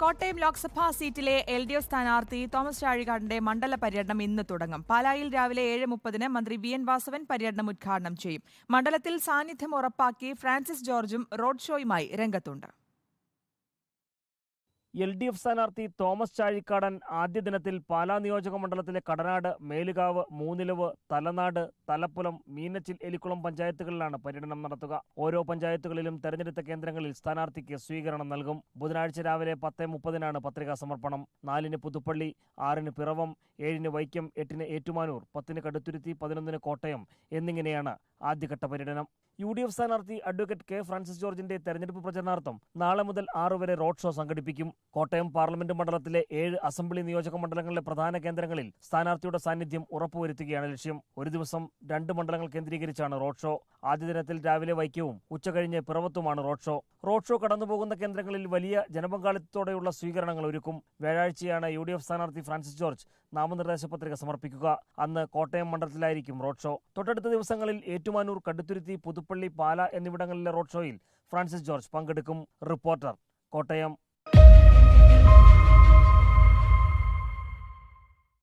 കോട്ടയം ലോക്സഭാ സീറ്റിലെ L D F സ്ഥാനാർത്ഥി തോമസ് ചാഴികാടിന്റെ മണ്ഡല പര്യടനം ഇന്ന് തുടങ്ങും. പാലായിൽ രാവിലെ ഏഴ് മുപ്പതിന് മന്ത്രി വി എൻ വാസവൻ പര്യടനം ഉദ്ഘാടനം ചെയ്യും. മണ്ഡലത്തിൽ സാന്നിധ്യം ഉറപ്പാക്കി ഫ്രാൻസിസ് ജോർജും റോഡ് ഷോയുമായി രംഗത്തുണ്ട്. എൽ ഡി എഫ് സ്ഥാനാർത്ഥി തോമസ് ചാഴിക്കാടൻ ആദ്യ ദിനത്തിൽ പാലാ നിയോജക മണ്ഡലത്തിലെ കടനാട് മേലുകാവ് മൂന്നിലവ് തലനാട് തലപ്പുലം മീനച്ചിൽ എലിക്കുളം പഞ്ചായത്തുകളിലാണ് പര്യടനം നടത്തുക. ഓരോ പഞ്ചായത്തുകളിലും തെരഞ്ഞെടുത്ത കേന്ദ്രങ്ങളിൽ സ്ഥാനാർത്ഥിക്ക് സ്വീകരണം നൽകും. ബുധനാഴ്ച രാവിലെ പത്ത് മുപ്പതിനാണ് പത്രികാ സമർപ്പണം. നാലിന് പുതുപ്പള്ളി ആറിന് പിറവം ഏഴിന് വൈക്കം എട്ടിന് ഏറ്റുമാനൂർ പത്തിന് കടുത്തുരുത്തി പതിനൊന്നിന് കോട്ടയം എന്നിങ്ങനെയാണ് ആദ്യഘട്ട പര്യടനം. യു ഡി എഫ് സ്ഥാനാർത്ഥി അഡ്വക്കേറ്റ് കെ ഫ്രാൻസിസ് ജോർജിന്റെ തെരഞ്ഞെടുപ്പ് പ്രചരണാർത്ഥം നാളെ മുതൽ ആറ് വരെ റോഡ് ഷോ സംഘടിപ്പിക്കും. കോട്ടയം പാർലമെന്റ് മണ്ഡലത്തിലെ ഏഴ് അസംബ്ലി നിയോജക മണ്ഡലങ്ങളിലെ പ്രധാന കേന്ദ്രങ്ങളിൽ സ്ഥാനാർത്ഥിയുടെ സാന്നിധ്യം ഉറപ്പുവരുത്തുകയാണ് ലക്ഷ്യം. ഒരു ദിവസം രണ്ട് മണ്ഡലങ്ങൾ കേന്ദ്രീകരിച്ചാണ് റോഡ് ഷോ. ആദ്യ ദിനത്തിൽ രാവിലെ വൈക്കവും ഉച്ചകഴിഞ്ഞ് പിറവത്തുമാണ് റോഡ് ഷോ. റോഡ് ഷോ കടന്നുപോകുന്ന കേന്ദ്രങ്ങളിൽ വലിയ ജനപങ്കാളിത്തത്തോടെയുള്ള സ്വീകരണങ്ങൾ ഒരുക്കും. വ്യാഴാഴ്ചയാണ് യു ഡി എഫ് സ്ഥാനാർത്ഥി ഫ്രാൻസിസ് ജോർജ് നാമനിർദ്ദേശ പത്രിക സമർപ്പിക്കുക. അന്ന് കോട്ടയം മണ്ഡലത്തിലായിരിക്കും റോഡ് ഷോ. തൊട്ടടുത്ത ദിവസങ്ങളിൽ ഏറ്റുമാനൂർ കടുത്തുരുത്തി പുതുപ്പള്ളി പാല എന്നിവിടങ്ങളിലെ റോഡ് ഷോയിൽ ഫ്രാൻസിസ് ജോർജ് പങ്കെടുക്കും റിപ്പോർട്ടർ. കോട്ടയം.